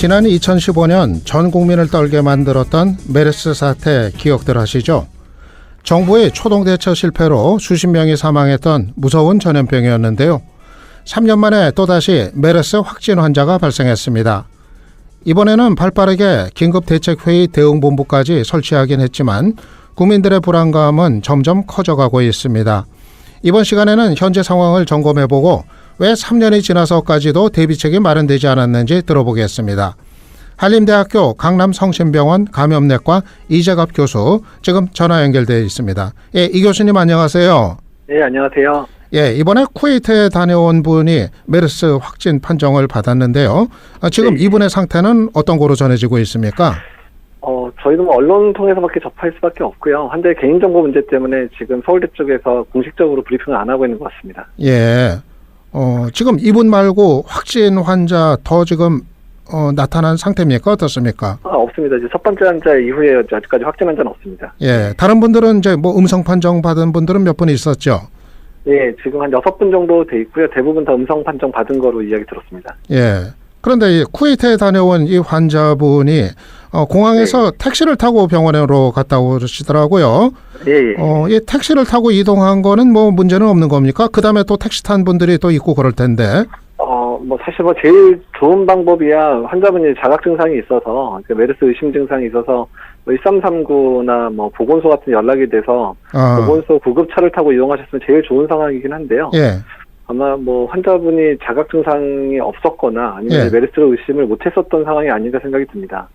지난 2015년 전 국민을 떨게 만들었던 메르스 사태 기억들 하시죠? 정부의 초동 대처 실패로 수십 명이 사망했던 무서운 전염병이었는데요. 3년 만에 또다시 메르스 확진 환자가 발생했습니다. 이번에는 발빠르게 긴급대책회의 대응본부까지 설치하긴 했지만 국민들의 불안감은 점점 커져가고 있습니다. 이번 시간에는 현재 상황을 점검해보고 왜 3년이 지나서까지도 대비책이 마련되지 않았는지 들어보겠습니다. 한림대학교 강남성심병원 감염내과 이재갑 교수 지금 전화 연결되어 있습니다. 예, 이 교수님 안녕하세요. 네, 안녕하세요. 예, 이번에 쿠웨이트에 다녀온 분이 메르스 확진 판정을 받았는데요. 아, 지금 네. 이분의 상태는 어떤 거로 전해지고 있습니까? 어, 저희도 뭐 언론 통해서밖에 접할 수밖에 없고요. 환자의 개인정보 문제 때문에 지금 서울대 쪽에서 공식적으로 브리핑을 안 하고 있는 것 같습니다. 예. 어, 지금 이분 말고 확진 환자 더 지금 어, 나타난 상태입니까? 어떻습니까? 아, 없습니다. 이제 첫 번째 환자 이후에 아직까지 확진 환자는 없습니다. 예. 다른 분들은 이제 뭐 음성 판정 받은 분들은 몇 분 있었죠. 예, 지금 한 여섯 분 정도 돼 있고요. 대부분 다 음성 판정 받은 거로 이야기 들었습니다. 예. 그런데 이 쿠웨이트에 다녀온 이 환자분이 어, 공항에서 택시를 타고 병원으로 갔다고 그러시더라고요. 예, 예. 어, 이 택시를 타고 이동한 거는 뭐 문제는 없는 겁니까? 그 다음에 또 택시 탄 분들이 또 있고 그럴 텐데. 어, 뭐 사실 뭐 제일 좋은 방법이야 환자분이 자각 증상이 있어서 그 메르스 의심 증상이 있어서 뭐 1339나 뭐 보건소 같은 연락이 돼서 아, 보건소 구급차를 타고 이용하셨으면 제일 좋은 상황이긴 한데요. 예. 아마 뭐 환자분이 자각 증상이 없었거나 아니면 예. 메르스를 의심을 못했었던 상황이 아닌가 생각이 듭니다.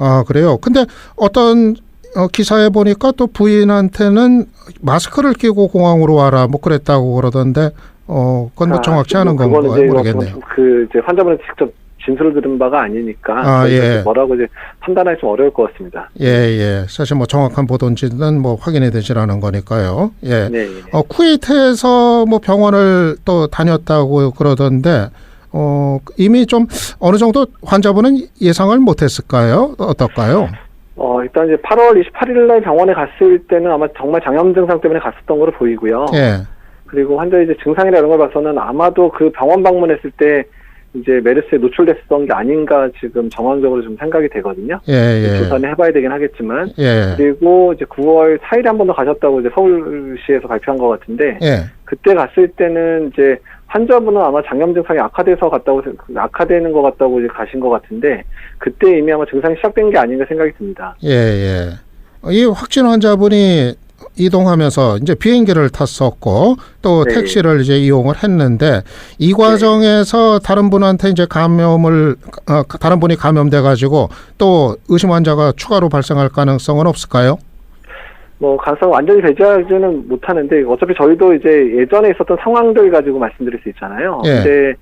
아, 그래요. 근데 어떤 어, 기사에 보니까 또 부인한테는 마스크를 끼고 공항으로 와라 뭐 그랬다고 그러던데 어, 그건 뭐 아, 정확치 않은 뭐 이제 모르겠네요. 뭐그 이제 환자분한테 직접 진술을 들은 바가 아니니까 아, 예. 뭐라고 이제 판단하기 좀 어려울 것 같습니다. 예, 예. 사실 뭐 정확한 보도인지는 뭐 확인이 되질 않은 거니까요. 예. 네. 네. 어, 쿠웨이트에서 뭐 병원을 또 다녔다고 그러던데 어, 이미 좀 어느 정도 환자분은 예상을 못했을까요? 어떨까요? 어, 일단 이제 8월 28일 날 병원에 갔을 때는 아마 정말 장염 증상 때문에 갔었던 거로 보이고요. 예, 그리고 환자 이제 증상이나 이런 걸 봐서는 아마도 그 병원 방문했을 때 이제 메르스에 노출됐었던 게 아닌가 지금 정황적으로 좀 생각이 되거든요. 예, 예, 조사는 해봐야 되긴 하겠지만 예, 그리고 이제 9월 4일에 한 번 더 가셨다고 이제 서울시에서 발표한 것 같은데 예. 그때 갔을 때는 이제 환자분은 아마 장염 증상이 악화돼서 갔다고 생- 악화되는 것 같다고 이제 가신 것 같은데 그때 이미 아마 증상이 시작된 게 아닌가 생각이 듭니다. 예, 예. 어, 이 확진 환자분이 이동하면서 이제 비행기를 탔었고 또 네. 택시를 이제 이용을 했는데 이 과정에서 다른 분한테 이제 감염을 어, 다른 분이 감염돼 가지고 또 의심 환자가 추가로 발생할 가능성은 없을까요? 뭐 가능성 완전히 배제하지는 못하는데 어차피 저희도 이제 예전에 있었던 상황들 가지고 말씀드릴 수 있잖아요. 예. 근데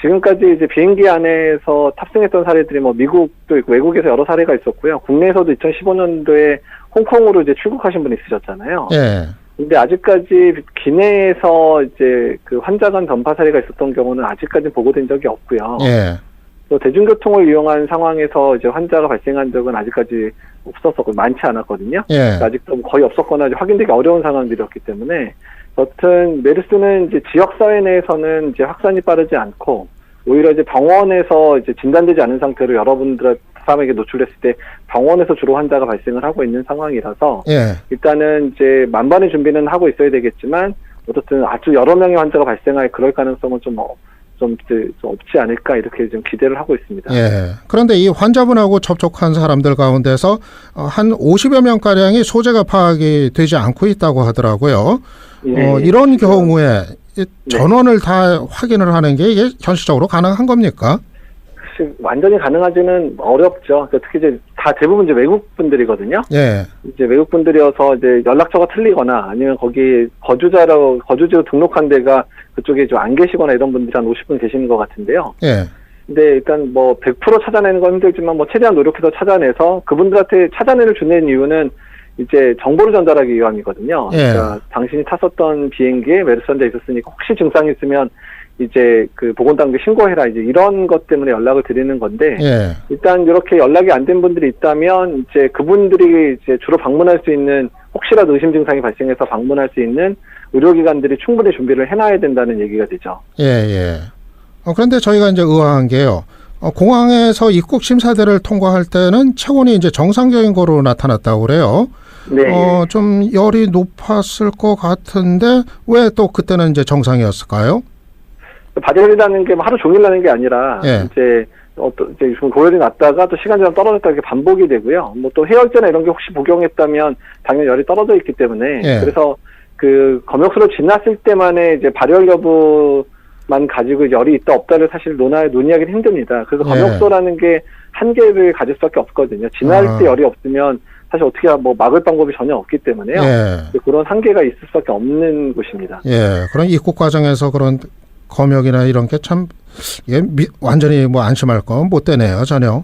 지금까지 이제 비행기 안에서 탑승했던 사례들이 뭐 미국도 있고 외국에서 여러 사례가 있었고요. 국내에서도 2015년도에 홍콩으로 이제 출국하신 분이 있으셨잖아요. 예. 근데 아직까지 기내에서 이제 그 환자 간 전파 사례가 있었던 경우는 아직까지 보고된 적이 없고요. 예. 또 대중교통을 이용한 상황에서 이제 환자가 발생한 적은 아직까지 없었었고 많지 않았거든요. 예. 아직도 거의 없었거나 이제 확인되기 어려운 상황들이었기 때문에 여튼 메르스는 이제 지역 사회 내에서는 이제 확산이 빠르지 않고 오히려 이제 병원에서 이제 진단되지 않은 상태로 여러분들 사람에게 노출됐을 때 병원에서 주로 환자가 발생을 하고 있는 상황이라서 예. 일단은 이제 만반의 준비는 하고 있어야 되겠지만 어쨌든 아주 여러 명의 환자가 발생할 그럴 가능성은 좀, 어, 좀, 좀 없지 않을까 이렇게 좀 기대를 하고 있습니다. 예. 그런데 이 환자분하고 접촉한 사람들 가운데서 어, 한 50여 명 가량이 소재가 파악이 되지 않고 있다고 하더라고요. 예, 어, 예. 이런 경우에 이 네. 전원을 다 확인을 하는 게 이게 현실적으로 가능한 겁니까? 사실 완전히 가능하지는 어렵죠. 그러니까 특히 이제 다 대부분 이제 외국 분들이거든요. 예. 이제 외국 분들이어서 이제 연락처가 틀리거나 아니면 거기 거주자로 거주지로 등록한 데가 그쪽에 좀 안 계시거나 이런 분들이 한 50분 계시는 것 같은데요. 예. 근데 일단 뭐 100% 찾아내는 건 힘들지만 뭐 최대한 노력해서 찾아내서 그분들한테 찾아내를 주는 이유는 이제 정보를 전달하기 위함이거든요. 예. 그러니까 당신이 탔었던 비행기에 메르스 환자 있었으니까 혹시 증상이 있으면 이제 그 보건당국에 신고해라 이제 이런 것 때문에 연락을 드리는 건데 예. 일단 이렇게 연락이 안 된 분들이 있다면 이제 그분들이 이제 주로 방문할 수 있는 혹시라도 의심 증상이 발생해서 방문할 수 있는 의료기관들이 충분히 준비를 해놔야 된다는 얘기가 되죠. 예, 예. 어, 그런데 저희가 이제 의아한 게요. 어, 공항에서 입국 심사대를 통과할 때는 체온이 이제 정상적인 거로 나타났다고 그래요. 네. 어, 좀 열이 높았을 것 같은데 왜 또 그때는 이제 정상이었을까요? 발열이라는 게뭐 하루 종일 나는 게 아니라 예. 이제 어떤 이제 좀 고열이 났다가 또 시간 지나면 떨어졌다 이렇게 반복이 되고요. 뭐 또 해열제나 이런 게 혹시 복용했다면 당연히 열이 떨어져 있기 때문에 예. 그래서 그 검역수로 지났을 때만에 이제 발열 여부만 가지고 열이 있다 없다를 사실 논하 논의하기는 힘듭니다. 그래서 예. 검역소라는 게 한계를 가질 수밖에 없거든요. 지날 아. 때 열이 없으면 사실 어떻게 뭐 막을 방법이 전혀 없기 때문에요. 예. 그런 한계가 있을 수밖에 없는 곳입니다. 예. 그런 입국 과정에서 그런 검역이나 이런 게 참, 예, 미- 완전히 뭐 안심할 건 못 되네요, 전혀.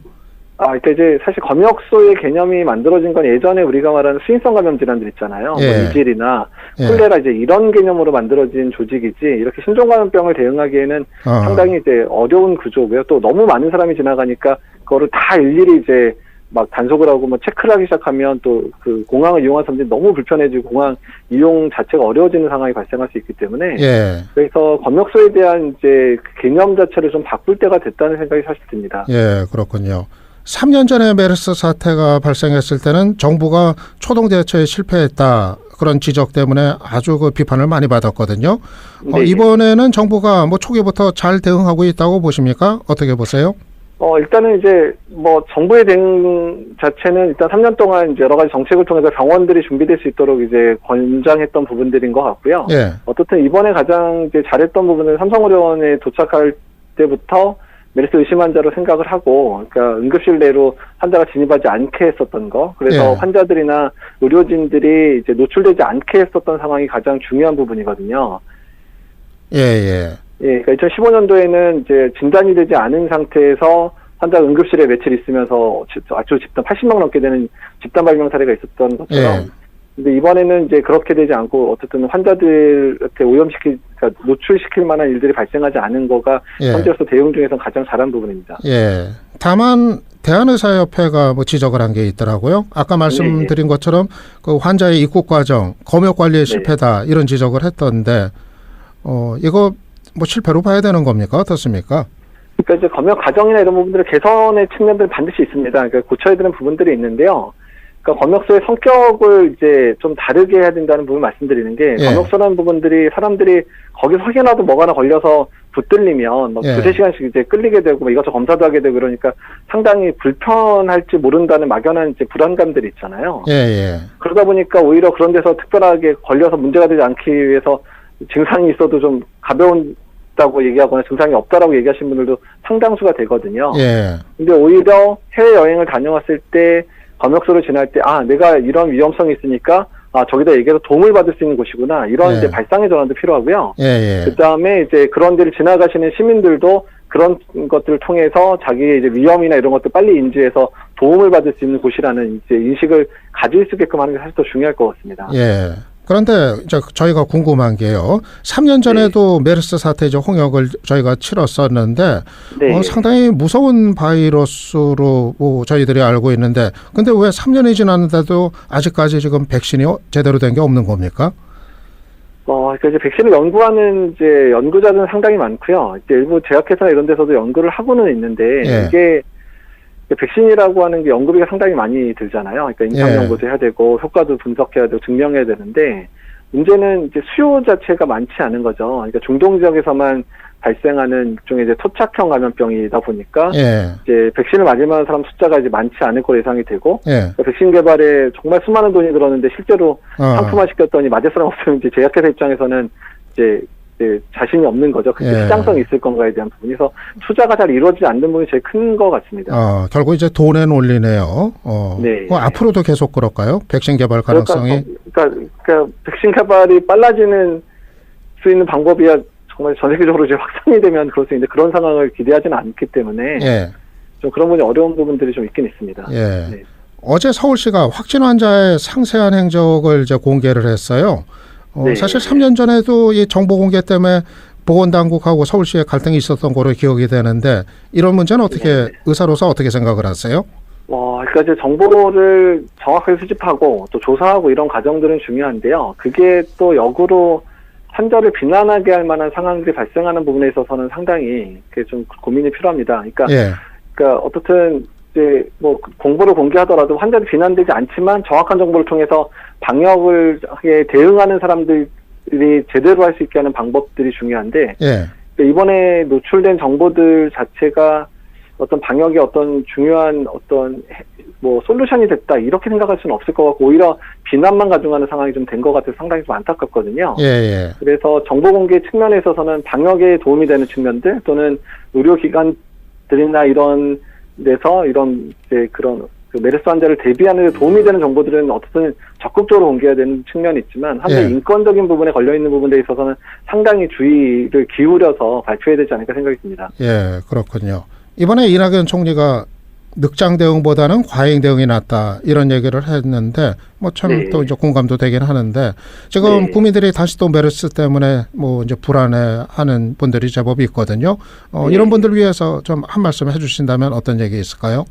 아, 그러니까 이제 사실 검역소의 개념이 만들어진 건 예전에 우리가 말하는 수인성 감염 질환들 있잖아요. 예. 뭐 이질이나 예. 콜레라 이제 이런 개념으로 만들어진 조직이지 이렇게 신종 감염병을 대응하기에는 어. 상당히 이제 어려운 구조고요. 또 너무 많은 사람이 지나가니까 그거를 다 일일이 이제 막 단속을 하고 뭐 체크를 하기 시작하면 또 그 공항을 이용한 사람들이 너무 불편해지고 공항 이용 자체가 어려워지는 상황이 발생할 수 있기 때문에 예. 그래서 검역소에 대한 이제 그 개념 자체를 좀 바꿀 때가 됐다는 생각이 사실 듭니다. 예, 그렇군요. 3년 전에 메르스 사태가 발생했을 때는 정부가 초동 대처에 실패했다. 그런 지적 때문에 아주 그 비판을 많이 받았거든요. 어, 네. 이번에는 정부가 뭐 초기부터 잘 대응하고 있다고 보십니까? 어떻게 보세요? 어, 일단은 이제, 뭐, 정부의 대응 자체는 일단 3년 동안 이제 여러 가지 정책을 통해서 병원들이 준비될 수 있도록 이제 권장했던 부분들인 것 같고요. 예, 어떻든 이번에 가장 이제 잘했던 부분은 삼성의료원에 도착할 때부터 메르스 의심 환자로 생각을 하고, 그러니까 응급실 내로 환자가 진입하지 않게 했었던 거. 그래서 예. 환자들이나 의료진들이 이제 노출되지 않게 했었던 상황이 가장 중요한 부분이거든요. 예, 예. 예, 그러니까 2015년도에는 이제 진단이 되지 않은 상태에서 환자가 응급실에 며칠 있으면서 지- 아주 집단 80명 넘게 되는 집단 발병 사례가 있었던 것처럼. 예. 근데 이번에는 이제 그렇게 되지 않고 어쨌든 환자들한테 오염시킬, 그러니까 노출시킬 만한 일들이 발생하지 않은 거가 예. 현재로서 대응 중에서 가장 잘한 부분입니다. 예. 다만 대한의사협회가 뭐 지적을 한 게 있더라고요. 아까 말씀드린 것처럼 그 환자의 입국 과정, 검역 관리에 실패다 이런 지적을 했던데 어 이거 뭐 실패로 봐야 되는 겁니까? 어떻습니까? 그러니까 이제 검역 과정이나 이런 부분들을 개선의 측면들은 반드시 있습니다. 그러니까 고쳐야 되는 부분들이 있는데요. 그러니까 검역소의 성격을 이제 좀 다르게 해야 된다는 부분 말씀드리는 게 예. 검역소라는 부분들이 사람들이 거기서 확인하도 뭐가 하나 걸려서 붙들리면 막 예. 두세 시간씩 이제 끌리게 되고 뭐 이것저것 검사도 하게 되고 그러니까 상당히 불편할지 모른다는 막연한 이제 불안감들이 있잖아요. 예, 예. 그러다 보니까 오히려 그런 데서 특별하게 걸려서 문제가 되지 않기 위해서 증상이 있어도 좀 가벼운다고 얘기하거나 증상이 없다라고 얘기하시는 분들도 상당수가 되거든요. 예. 근데 오히려 해외 여행을 다녀왔을 때 검역소를 지날 때, 아, 내가 이런 위험성이 있으니까, 아, 저기다 얘기해서 도움을 받을 수 있는 곳이구나. 이런 네. 이제 발상의 전환도 필요하고요. 예, 예. 그 다음에 이제 그런 데를 지나가시는 시민들도 그런 것들을 통해서 자기의 이제 위험이나 이런 것들 빨리 인지해서 도움을 받을 수 있는 곳이라는 이제 인식을 가질 수 있게끔 하는 게 사실 더 중요할 것 같습니다. 예. 그런데 이제 저희가 궁금한 게요. 3년 전에도 메르스 사태 이제 홍역을 저희가 치렀었는데 네. 어, 상당히 무서운 바이러스로 뭐 저희들이 알고 있는데 근데 왜 3년이 지났는데도 아직까지 지금 백신이 어- 제대로 된 게 없는 겁니까? 어, 그러니까 이제 백신을 연구하는 이제 연구자들은 상당히 많고요. 이제 일부 제약회사 이런 데서도 연구를 하고는 있는데 예. 이게 백신이라고 하는 게 연구비가 상당히 많이 들잖아요. 그러니까 임상 예. 연구도 해야 되고 효과도 분석해야 되고 증명해야 되는데 문제는 이제 수요 자체가 많지 않은 거죠. 그러니까 중동 지역에서만 발생하는 일종의 이제 토착형 감염병이다 보니까 예. 이제 백신을 맞을 만한 사람 숫자가 이제 많지 않을 거로 예상이 되고 예. 그러니까 백신 개발에 정말 수많은 돈이 들었는데 실제로 어. 상품화 시켰더니 맞을 사람 없으면 이제 제약회사 입장에서는 이제, 이제 자신이 없는 거죠. 그게 예. 시장성이 있을 건가에 대한 부분에서 투자가 잘 이루어지지 않는 부분이 제일 큰 것 같습니다. 어, 결국 이제 돈의 논리네요. 어. 네. 그 앞으로도 계속 그럴까요? 백신 개발 가능성이 그러니까, 그러니까 백신 개발이 빨라지는 수 있는 방법이야 정말 전 세계적으로 이제 확산이 되면 그럴 수 있는데 그런 상황을 기대하지는 않기 때문에 예. 좀 그런 부분이 어려운 부분들이 좀 있긴 있습니다. 예. 네. 어제 서울시가 확진 환자의 상세한 행적을 이제 공개를 했어요. 어, 네. 사실 3년 전에도 이 정보 공개 때문에 보건당국하고 서울시의 갈등이 있었던 거로 기억이 되는데 이런 문제는 어떻게 네. 의사로서 어떻게 생각을 하세요? 어, 그러니까 이제 정보를 정확하게 수집하고 또 조사하고 이런 과정들은 중요한데요. 그게 또 역으로 환자를 비난하게 할 만한 상황들이 발생하는 부분에 있어서는 상당히 그게 좀 고민이 필요합니다. 그러니까 예, 그러니까 어떻든 이제 뭐 공보를 공개하더라도 환자를 비난되지 않지만 정확한 정보를 통해서 방역을 대응하는 사람들이 제대로 할 수 있게 하는 방법들이 중요한데 예. 이번에 노출된 정보들 자체가 어떤 방역의 어떤 중요한 어떤 해- 뭐 솔루션이 됐다 이렇게 생각할 수는 없을 것 같고 오히려 비난만 가중하는 상황이 좀 된 것 같아서 상당히 좀 안타깝거든요. 예, 예. 그래서 정보 공개 측면에 있어서는 방역에 도움이 되는 측면들 또는 의료기관들이나 이런 데서 이런 이제 그런 그 메르스 환자를 대비하는 데 도움이 되는 정보들은 어떻든 적극적으로 공개해야 되는 측면이 있지만 한편 예. 인권적인 부분에 걸려 있는 부분에 있어서는 상당히 주의를 기울여서 발표해야 되지 않을까 생각이 듭니다. 예, 그렇군요. 이번에 이낙연 총리가 늑장 대응보다는 과잉 대응이 낫다 이런 얘기를 했는데 뭐참 네. 또 이제 공감도 되긴 하는데 지금 네. 국민들이 다시 또 메르스 때문에 뭐 이제 불안해하는 분들이 제법 있거든요. 어, 네. 이런 분들 위해서 좀 한 말씀 해주신다면 어떤 얘기 있을까요?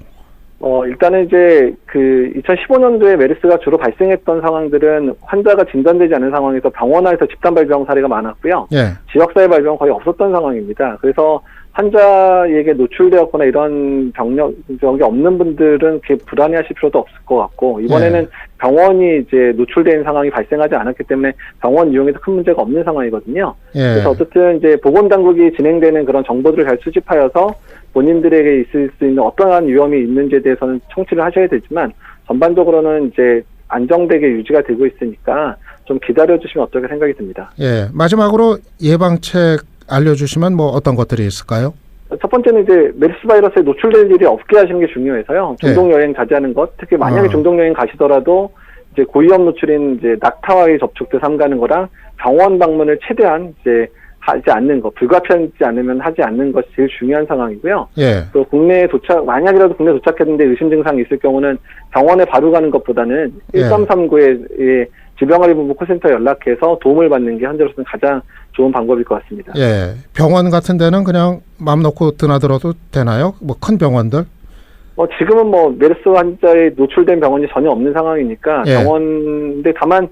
어, 일단은 이제 그 2015년도에 메르스가 주로 발생했던 상황들은 환자가 진단되지 않은 상황에서 병원 안에서 집단 발병 사례가 많았고요. 예, 지역사회 발병은 거의 없었던 상황입니다. 그래서 환자에게 노출되었거나 이런 병력이 없는 분들은 그렇게 불안해하실 필요도 없을 것 같고 이번에는 네. 병원이 이제 노출된 상황이 발생하지 않았기 때문에 병원 이용에서 큰 문제가 없는 상황이거든요. 예, 그래서 어쨌든 이제 보건 당국이 진행되는 그런 정보들을 잘 수집하여서 본인들에게 있을 수 있는 어떠한 위험이 있는지에 대해서는 청취를 하셔야 되지만 전반적으로는 이제 안정되게 유지가 되고 있으니까 좀 기다려 주시면 어떨까 생각이 듭니다. 예. 마지막으로 예방책 알려주시면 뭐 어떤 것들이 있을까요? 첫 번째는 이제 메르스 바이러스에 노출될 일이 없게 하시는 게 중요해서요. 중동 여행 자제하는 것, 특히 만약에 아. 중동 여행 가시더라도 이제 고위험 노출인 이제 낙타와의 접촉도 삼가는 거랑 병원 방문을 최대한 이제 하지 않는 것, 불가피하지 않으면 하지 않는 것이 제일 중요한 상황이고요. 예, 또 국내에 도착, 만약이라도 국내 도착했는데 의심 증상이 있을 경우는 병원에 바로 가는 것보다는 예. 1339에 질병관리본부 콜센터 연락해서 도움을 받는 게 현재로서는 가장 좋은 방법일 것 같습니다. 예. 병원 같은 데는 그냥 마음 놓고 드나들어도 되나요? 뭐 큰 병원들? 뭐 지금은 뭐 메르스 환자에 노출된 병원이 전혀 없는 상황이니까 예. 병원인데 다만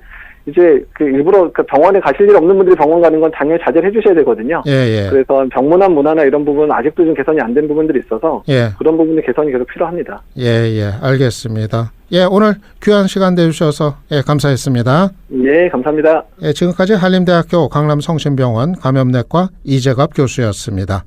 이제 그 일부러 그 병원에 가실 일 없는 분들이 병원 가는 건 당연히 자제를 해주셔야 되거든요. 예, 예. 그래서 병문안 문화나 이런 부분은 아직도 좀 개선이 안 된 부분들이 있어서 예. 그런 부분이 개선이 계속 필요합니다. 예, 예, 알겠습니다. 예, 오늘 귀한 시간 내주셔서 예, 감사했습니다. 예, 감사합니다. 예, 지금까지 한림대학교 강남성심병원 감염내과 이재갑 교수였습니다.